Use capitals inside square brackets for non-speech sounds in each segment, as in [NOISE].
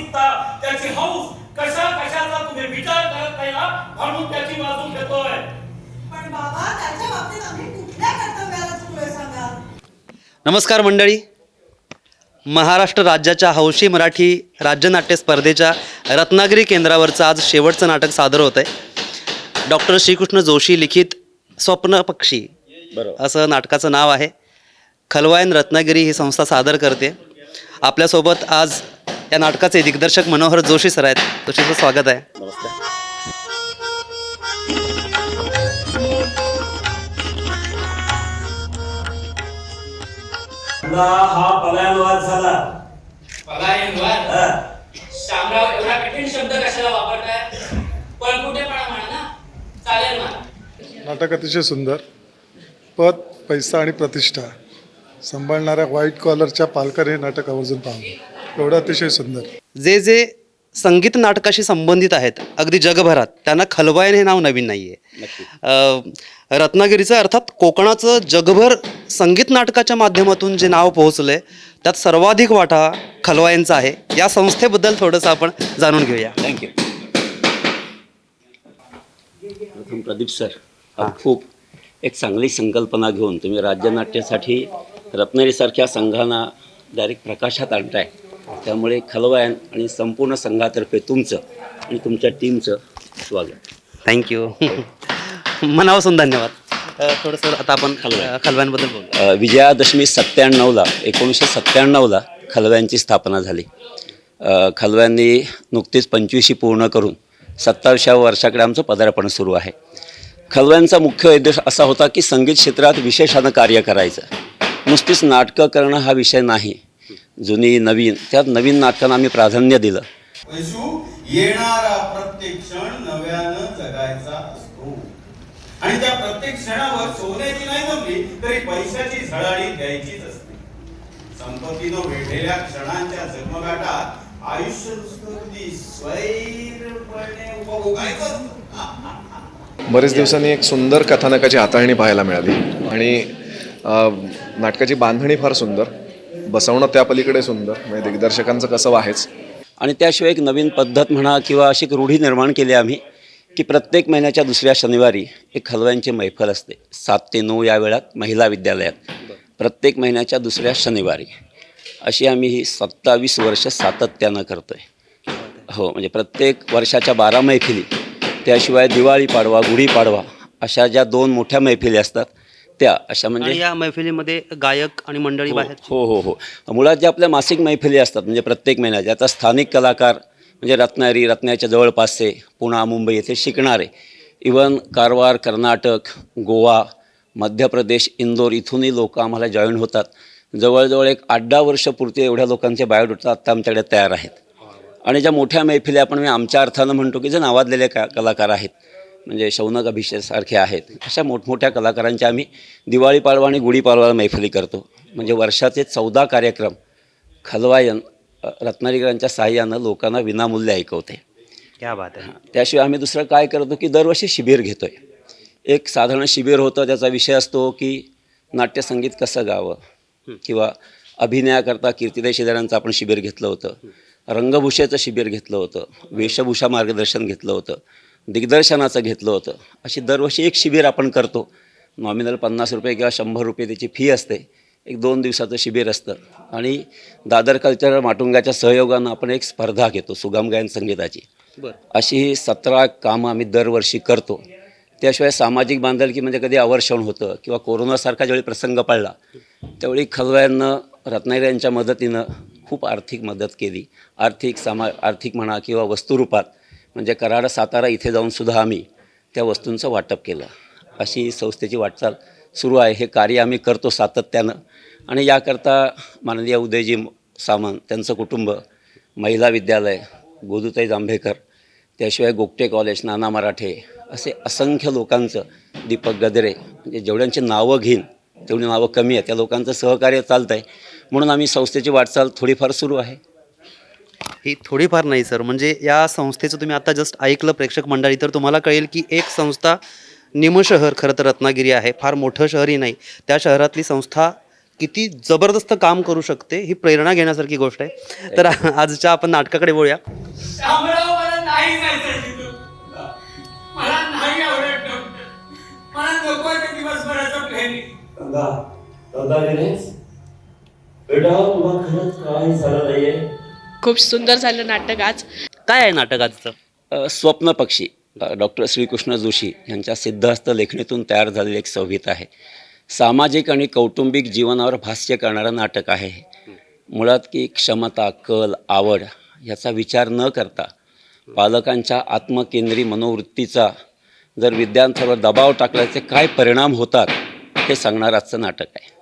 मानसिकता त्याची हौस कशा कशाचा तुम्ही विचार करत नाही ना म्हणून त्याची बाजू घेतोय. पण बाबा त्याच्या बाबतीत आम्ही कुठल्या कर्तव्याला चुकलोय सांगा? नमस्कार मंडळी. महाराष्ट्र राज्याच्या हौशी मराठी राज्यनाट्य स्पर्धेच्या रत्नागिरी केंद्रावरचं आज शेवटचं नाटक सादर होत आहे डॉक्टर श्रीकृष्ण जोशी लिखित स्वप्न पक्षी असं नाटकाचं नाव आहे. खलवायन रत्नागिरी ही संस्था सादर करते. आपल्यासोबत आज या नाटकाचे दिग्दर्शक मनोहर जोशी सर आहेत. जोशीचं स्वागत आहे. नमस्कार हा पलायनवाद झाला. पलायनवाद? हा. शामराव एवढा कठीण शब्द कशाला वापरताय? पण कुठेपणा म्हणा ना चालेल म्हणा नाटक अतिशय सुंदर. पद पैसा आणि प्रतिष्ठा. सांभाळणाऱ्या व्हाईट कॉलरच्या पालकर हे नाटक आवर्जून पाहावं एवढं अतिशय सुंदर. जे जे संगीत नाटकाशी संबंधित आहेत अगदी जगभरात त्यांना खलवायन हे नाव नवीन नाही आहे रत्नागिरीचं अर्थात कोकणाचं जगभर संगीत नाटकाच्या माध्यमातून जे नाव पोहोचलं आहे त्यात सर्वाधिक वाटा खलवायनचा आहे. या संस्थेबद्दल थोडंसं आपण जाणून घेऊया. थँक्यू प्रथम प्रदीप सर हा खूप एक चांगली संकल्पना घेऊन तुम्ही राज्यनाट्यासाठी रत्नागिरीसारख्या संघांना डायरेक्ट प्रकाशात आणताय. त्यामुळे खलवायन आणि संपूर्ण संघातर्फे तुमचं आणि तुमच्या टीमचं स्वागत. थँक्यू [LAUGHS] मनापासून धन्यवाद. अ, थोडंसं आता आपण खलवायन. अ, खलवायनबद्दल बोलू. अ, विजयादशमी सत्त्याण्णवला एकोणीसशे सत्त्याण्णवला खलव्यांची स्थापना झाली. अ, खलव्यांनी नुकतीच पंचवीशी पूर्ण करून सत्तावीसव्या वर्षाकडे आमचं पदार्पण सुरू आहे. खलव्यांचा मुख्य उद्देश असा होता की संगीत क्षेत्रात विशेषानं कार्य करायचं. नुसतीच नाटकं करणं हा विषय नाही. जुनी नवीन त्यात नवीन नाटकांना आम्ही प्राधान्य दिलं. येणारा प्रत्येक क्षण नव्यानं जगायचा असतो. आणि त्या प्रत्येक क्षणावर सोन्याची नाही जमली तरी पैशाची झळाळी द्यायचीच असते. संपत्तीनं वेढलेल्या क्षणांच्या जन्मगाठात आयुष्य नुसतं स्वैरपणे उपभोगायचं असतं. बरेच दिवसांनी एक सुंदर कथानकाची हाताळणी पाहायला मिळाली. आणि नाटकाची बांधणी फार सुंदर. बसवणं त्या पलीकडे सुंदर. म्हणजे दिग्दर्शकांचं कसं आहेच. आणि त्याशिवाय एक नवीन पद्धत म्हणा किंवा अशी एक रूढी निर्माण केली आम्ही की प्रत्येक महिन्याच्या दुसऱ्या शनिवारी एक हलव्यांची मैफल असते. सात ते नऊ या वेळात महिला विद्यालयात. प्रत्येक महिन्याच्या दुसऱ्या शनिवारी. अशी आम्ही ही सत्तावीस वर्ष सातत्यानं करतो आहे हो म्हणजे प्रत्येक वर्षाच्या बारा मैफिली. त्याशिवाय दिवाळी पाडवा गुढीपाडवा अशा ज्या दोन मोठ्या मैफिली असतात त्या अशा म्हणजे आणि या मैफिलीमध्ये गायक आणि मंडळी बाहेर हो हो हो. मुळात ज्या आपल्या मासिक मैफिली असतात म्हणजे प्रत्येक महिन्याच्या आता स्थानिक कलाकार म्हणजे रत्नागिरी रत्नागिरीच्या जवळपासचे पुणा मुंबई येथे शिकणारे. इवन कारवार कर्नाटक गोवा मध्य प्रदेश इंदोर इथूनही लोक आम्हाला जॉईन होतात. जवळजवळ एक आठ दहा वर्षपूर्ती एवढ्या लोकांचे बायोडेटा आत्ता आमच्याकडे तयार आहेत. आणि ज्या मोठ्या मैफिली आपण मी आमच्या अर्थानं म्हणतो की जे नावाजलेले का कलाकार आहेत म्हणजे शौनक अभिषेकसारखे आहेत. अशा मोठमोठ्या कलाकारांच्या आम्ही दिवाळी पाडवा आणि गुढीपाडवा मैफिली करतो. म्हणजे वर्षाचे चौदा कार्यक्रम खलवायन रत्नागिरीकरांच्या साह्यानं लोकांना विनामूल्य ऐकवते. क्या बात आहे. त्याशिवाय आम्ही दुसरं काय करतो की दरवर्षी शिबिर घेतो आहे एक साधारण शिबिर होतं त्याचा विषय असतो की नाट्यसंगीत कसं गावं? किंवा अभिनयाकरता कीर्तिदाय शेजाऱ्यांचं आपण शिबिर घेतलं होतं. रंगभूषेचं शिबिर घेतलं होतं. वेशभूषा मार्गदर्शन घेतलं होतं. दिग्दर्शनाचं घेतलं होतं. अशी दरवर्षी एक शिबिर आपण करतो. नॉमिनल पन्नास रुपये किंवा शंभर रुपये त्याची फी असते. एक दोन दिवसाचं शिबिर असतं. आणि दादर कल्चरल माटुंगाच्या सहयोगानं आपण एक स्पर्धा घेतो सुगम गायन संगीताची. अशी सतरा कामं आम्ही दरवर्षी करतो. त्याशिवाय सामाजिक बांधलकी म्हणजे कधी अवर्षण होतं किंवा कोरोनासारखा ज्यावेळी प्रसंग पडला त्यावेळी खलव्यांनं रत्नागिरी यांच्या मदतीनं खूप आर्थिक मदत केली. आर्थिक सामा आर्थिक म्हणा किंवा वस्तुरूपात म्हणजे कराड सातारा इथे जाऊनसुद्धा आम्ही त्या वस्तूंचं वाटप केलं. अशी संस्थेची वाटचाल सुरू आहे. हे कार्य आम्ही करतो सातत्यानं. आणि याकरता माननीय उदयजी सामंत त्यांचं कुटुंब महिला विद्यालय गोदूताई जांभेकर त्याशिवाय गोपटे कॉलेज नाना मराठे असे असंख्य लोकांचं दीपक गदरे म्हणजे जेवढ्यांची नावं घेईन तेवढी नावं कमी आहेत. त्या लोकांचं सहकार्य चालतं आहे म्हणून आम्ही संस्थेची वाटचाल थोडीफार सुरू आहे. ही थोडीफार नाही सर. म्हणजे या संस्थेचं तुम्ही आता जस्ट ऐकलं प्रेक्षक मंडळी तर तुम्हाला कळेल की एक संस्था निम शहर खरं तर रत्नागिरी आहे. फार मोठं शहरही नाही. त्या शहरातली संस्था किती जबरदस्त काम करू शकते ही प्रेरणा घेण्यासारखी गोष्ट आहे. तर आजच्या आपण नाटकाकडे बोलूया बेटा तुला खरंच काय झालं नाहीये? खूप सुंदर झालं नाटक आज. काय आहे नाटक आजचं? स्वप्न पक्षी. डॉक्टर श्रीकृष्ण जोशी यांच्या सिद्धहस्त लेखणीतून तयार झालेली एक संहित आहे. सामाजिक आणि कौटुंबिक जीवनावर भाष्य करणारं नाटक आहे हे. मुळात की क्षमता कल आवड याचा विचार न करता पालकांच्या आत्मकेंद्री मनोवृत्तीचा जर विद्यार्थ्यावर दबाव टाकल्याचे काय परिणाम होतात हे सांगणारं आजचं नाटक आहे.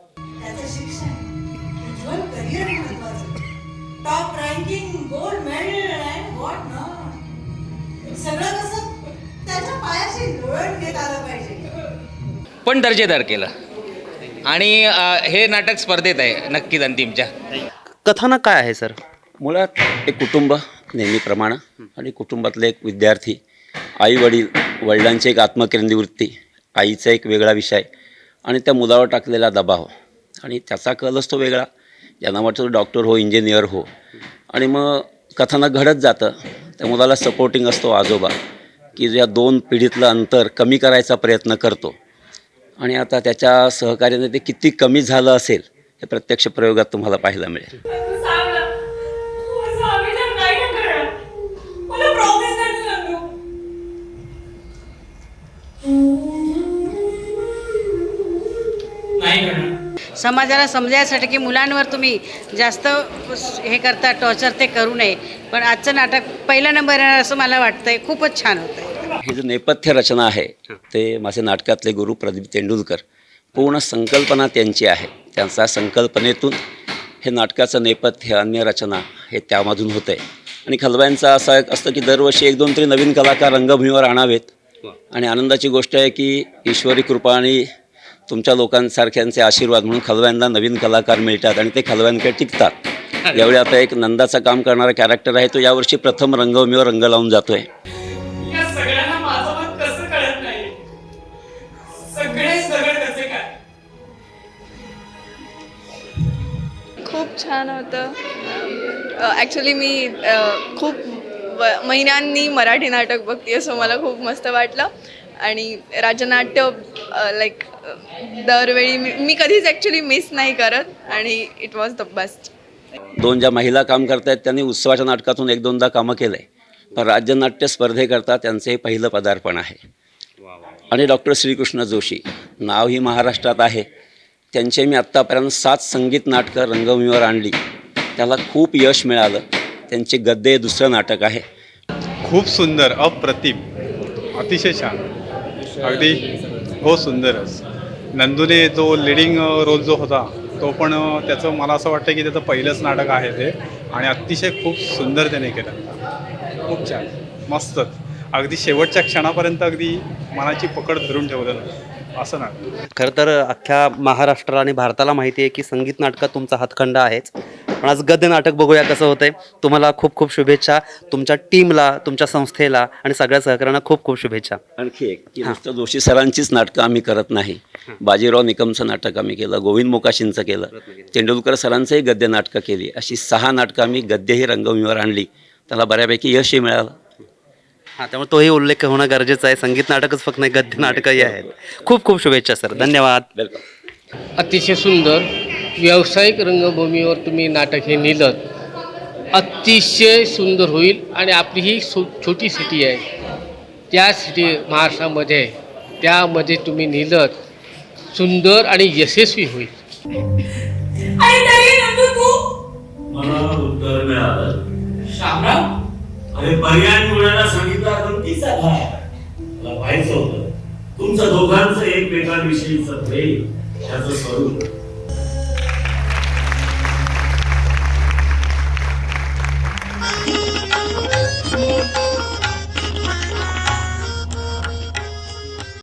Gold medal and what not सगळं कसं त्याच्या पायाशी लोळण घेत आलं पाहिजे. पण दर्जेदार केलं. आणि हे नाटक स्पर्धेत आहे नक्कीच अंतिमच्या. कथानक काय आहे सर? मुळात एक कुटुंब नेहमीप्रमाणे आणि कुटुंबातले एक विद्यार्थी आई वडील वडिलांची एक आत्मकेंद्रीवृत्ती आईचा एक वेगळा विषय आणि त्या मुलावर टाकलेला दबाव. आणि त्याचा कल असतो वेगळा. ज्यांना वाटतं डॉक्टर हो इंजिनियर हो. आणि मग कथानक घडत जातं. त्या मुलाला सपोर्टिंग असतो आजोबा की या दोन पिढीतलं अंतर कमी करायचा प्रयत्न करतो. आणि आता त्याच्या सहकार्याने ते किती कमी झालं असेल हे प्रत्यक्ष प्रयोगात तुम्हाला पाहायला मिळेल. समाजाला समजायसाठी की मुलांवर तुम्ही जास्त हे करता टॉर्चर ते करू नये. पण आजचं नाटक पहिला नंबर येणार असं मला वाटतंय. खूपच छान होतं ही जी नेपथ्य रचना आहे ते माझे नाटकातले गुरु प्रदीप तेंडुलकर. पूर्ण संकल्पना त्यांची आहे. त्यांचा संकल्पनेतून हे नाटकाचं नेपथ्य अन्य रचना हे त्यामधून होतं आहे आणि खलबायांचं असं एक असतं की दरवर्षी एक दोन तरी नवीन कलाकार रंगभूमीवर आणावेत. आणि आनंदाची गोष्ट आहे की ईश्वरी कृपा आणि तुमच्या लोकांसारख्यांचे आशीर्वाद म्हणून खलव्यांना नवीन कलाकार मिळतात आणि ते खलव्यांकडे टिकतात. यावेळी आता एक नंदाचं काम करणारा कॅरेक्टर आहे तो यावर्षी प्रथम रंगभूमीवर रंग लावून जातो आहे या सगळ्यांना माझं मत कसं कळत नाही? सगळेच दगड कसे काय? खूप छान होतं. ॲक्च्युली मी खूप व- महिन्यांनी मराठी नाटक बघते असं मला खूप मस्त वाटलं. आणि राजनाट्य लाईक दरवेळी मी मी कधीच ॲक्च्युली मिस नाही करत आणि इट वॉज द बेस्ट दोन ज्या महिला काम करतायत त्यांनी उत्सवाच्या नाटकातून एक दोनदा कामं केलं आहे पण राज्यनाट्य स्पर्धेकरता त्यांचं हे पहिलं पदार्पण आहे. आणि डॉक्टर श्रीकृष्ण जोशी नाव ही महाराष्ट्रात आहे. त्यांचे मी आत्तापर्यंत सात संगीत नाटकं रंगभूमीवर आणली. त्याला खूप यश मिळालं. त्यांचे गद्दे हे दुसरं नाटक आहे. खूप सुंदर अप्रतिम अतिशय छान. अगदी. हो सुंदरच. नंदूने जो लिडिंग रोल जो होता तो पण त्याचं मला असं वाटतं की त्याचं पहिलंच नाटक आहे ते. आणि अतिशय खूप सुंदर त्याने केलं. खूप छान. मस्तच. अगदी शेवटच्या क्षणापर्यंत अगदी मनाची पकड धरून ठेवलं असं नाटक खरं तर अख्ख्या महाराष्ट्र आणि भारताला माहिती आहे की संगीत नाटकात तुमचा हातखंड आहेच. पण आज गद्य नाटक बघूया कसं होतंय. तुम्हाला खूप खूप शुभेच्छा. तुमच्या टीमला तुमच्या संस्थेला आणि सगळ्या सहकाऱ्यांना खूप खूप शुभेच्छा. आणखी एक की नुसतं जोशी सरांचीच नाटकं आम्ही करत नाही. बाजीराव निकमचं नाटक आम्ही केलं गोविंद मोकाशींचं केलं. तेंडुलकर सरांचंही गद्य नाटकं केली. अशी सहा नाटकं आम्ही गद्य ही रंगभूमीवर आणली. त्याला बऱ्यापैकी यशही मिळालं. हां त्यामुळे तोही उल्लेख होणं गरजेचं आहे. संगीत नाटकच फक्त नाही गद्य नाटकही आहेत. खूप खूप शुभेच्छा सर. धन्यवाद. अतिशय सुंदर. व्यावसायिक रंगभूमीवर तुम्ही नाटक हे नेलं अतिशय सुंदर होईल आणि आपली ही सो छोटी सिटी आहे. त्या सिटी महाराष्ट्रामध्ये आहे त्यामध्ये तुम्ही नेलं सुंदर आणि यशस्वी होईल. मला उत्तर मिळालं. शामराव? अरे पर्याय निवडायला सांगितला पण तिचा काय मला पाहायचं होतं. तुमचं दोघांचं एकमेकांविषयीचं प्रेम त्याचं स्वरूप.